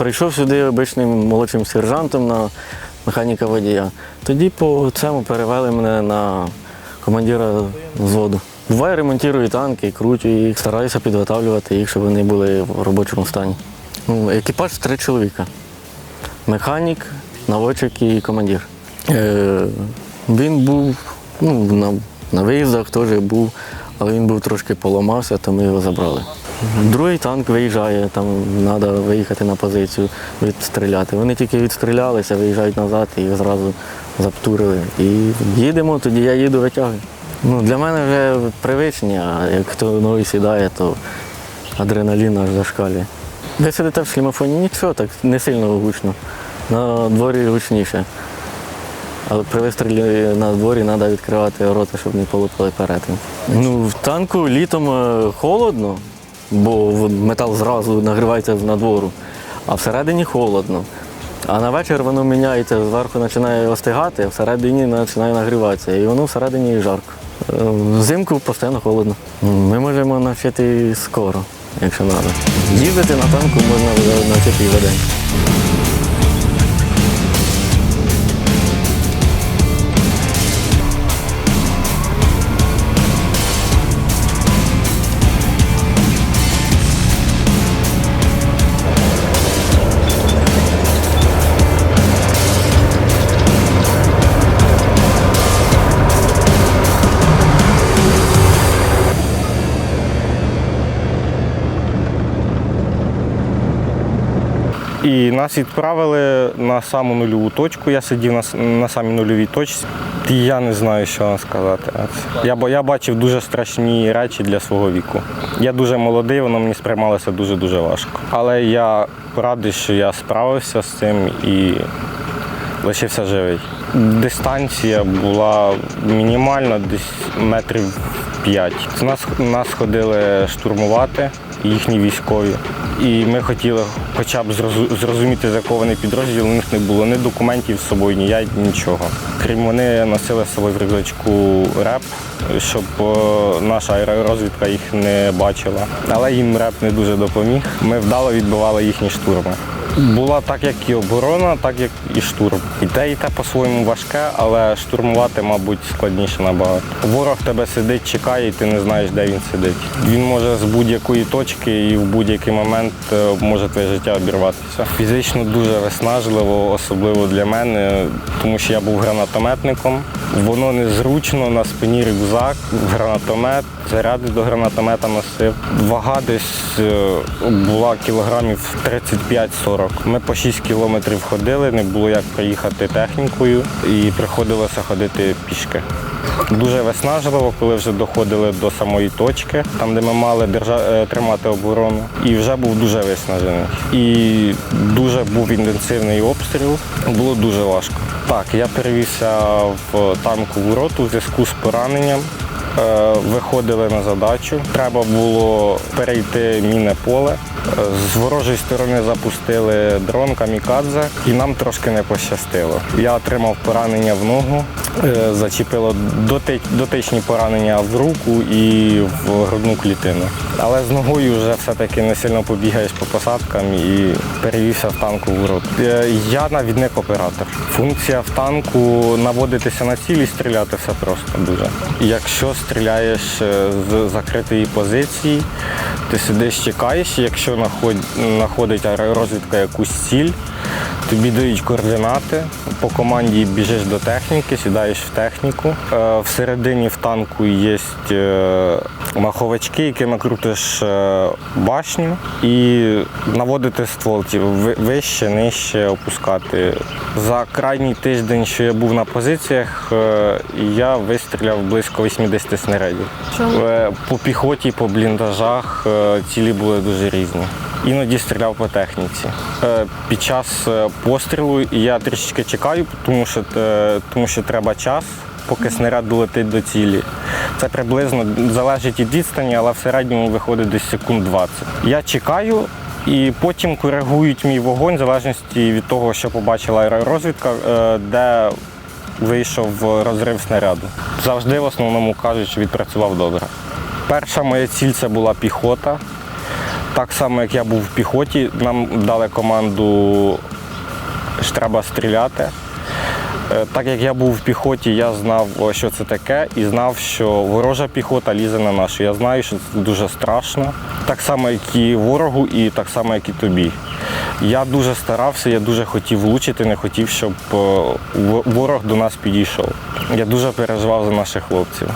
прийшов сюди обичним молодшим сержантом на механіка водія. Тоді по цьому перевели мене на командира взводу. Буває, ремонтую танки, кручу їх, стараюся підготовлювати їх, щоб вони були в робочому стані. Ну, екіпаж три чоловіка. Механік, наводчик і командир. Е, він був ну, на, на виїздах теж був, але він був трошки поламався, то ми його забрали. Другий танк виїжджає, там треба виїхати на позицію, відстріляти. Вони тільки відстрілялися, виїжджають назад і зразу заптурили. І їдемо, тоді я їду, витягую. Ну, для мене вже привичні, а як хто новий сідає, то адреналін аж зашкалює. Ви сидите в шлімофоні, нічого, так не сильно гучно. На дворі гучніше. Але при вистрілі на дворі треба відкривати рота, щоб не полупили перетин. Ну, в танку літом е, холодно, бо метал зразу нагрівається на надвору, а всередині холодно. А на вечір воно міняється, зверху починає остигати, а всередині починає нагріватися. І воно всередині і жарко. Е, Взимку постійно холодно. Ми можемо навчити скоро, якщо треба. Їздити на танку можна навчити і за день. І нас відправили на саму нульову точку. Я сидів на, на самій нульовій точці. Я не знаю, що вам сказати. Я, я бачив дуже страшні речі для свого віку. Я дуже молодий, воно мені сприймалося дуже-дуже важко. Але я радий, що я справився з цим і лишився живий. Дистанція була мінімальна, десь метрів 5. Нас, нас ходили штурмувати їхні військові. І ми хотіли хоча б зрозуміти, закований підрозділ. У них не було ні документів з собою, ні я, нічого. Крім вони носили з собою в рюкзачку реп, щоб е, наша аеророзвідка їх не бачила. Але їм реп не дуже допоміг. Ми вдало відбивали їхні штурми. Була так, як і оборона, так як і штурм. І те, і те по-своєму важке, але штурмувати, мабуть, складніше набагато. Ворог тебе сидить, чекає, і ти не знаєш, де він сидить. Він може з будь-якої точки і в будь-який момент е, може твоє життя обірватися. Фізично дуже виснажливо, особливо для мене, тому що я був гранатометником. Воно незручно, на спині рюкзак, гранатомет, заряди до гранатомета носив. Вага десь е, була кілограмів 35-40. Ми по 6 кілометрів ходили, не було як проїхати технікою і приходилося ходити пішки. Дуже виснажливо, коли вже доходили до самої точки, там де ми мали держа... е, тримати оборону. І вже був дуже виснажений. І дуже був інтенсивний обстріл. Було дуже важко. Так, я перевівся в танкову роту в зв'язку з пораненням. Е, Виходили на задачу. Треба було перейти мінне поле. З ворожої сторони запустили дрон камікадзе, і нам трошки не пощастило. Я отримав поранення в ногу, е, зачепило дотичні поранення в руку і в грудну клітину. Але з ногою вже все-таки не сильно побігаєш по посадкам і перевівся в танкову роту. Е, Я навідник оператор. Функція в танку наводитися на ціль і стріляти все просто дуже. Якщо стріляєш е, з закритої позиції, ти сидиш, чекаєш, якщо знаходить аеророзвідка якусь ціль, тобі дають координати, по команді біжиш до техніки, сідаєш в техніку. Е, Всередині в танку є е, маховички, якими крутиш е, башню і наводити ствол, вище, нижче опускати. За крайній тиждень, що я був на позиціях, е, я вистріляв близько 80 снарядів. Е, По піхоті, по бліндажах цілі були дуже різні. Іноді стріляв по техніці. Під час пострілу я трішечки чекаю, тому що, тому що треба час, поки снаряд долетить до цілі. Це приблизно залежить від відстані, але в середньому виходить десь секунд 20. Я чекаю. І потім коригують мій вогонь в залежності від того, що побачила аеророзвідка, е, де вийшов розрив снаряду. Завжди в основному кажуть, відпрацював добре. Перша моя ціль це була піхота. Так само, як я був в піхоті, нам дали команду, що треба стріляти. Е, Так як я був в піхоті, я знав, що це таке, і знав, що ворожа піхота лізе на нашу. Я знаю, що це дуже страшно. Так само, як і ворогу, і так само, як і тобі. Я дуже старався, я дуже хотів влучити, не хотів, щоб е, ворог до нас підійшов. Я дуже переживав за наших хлопців.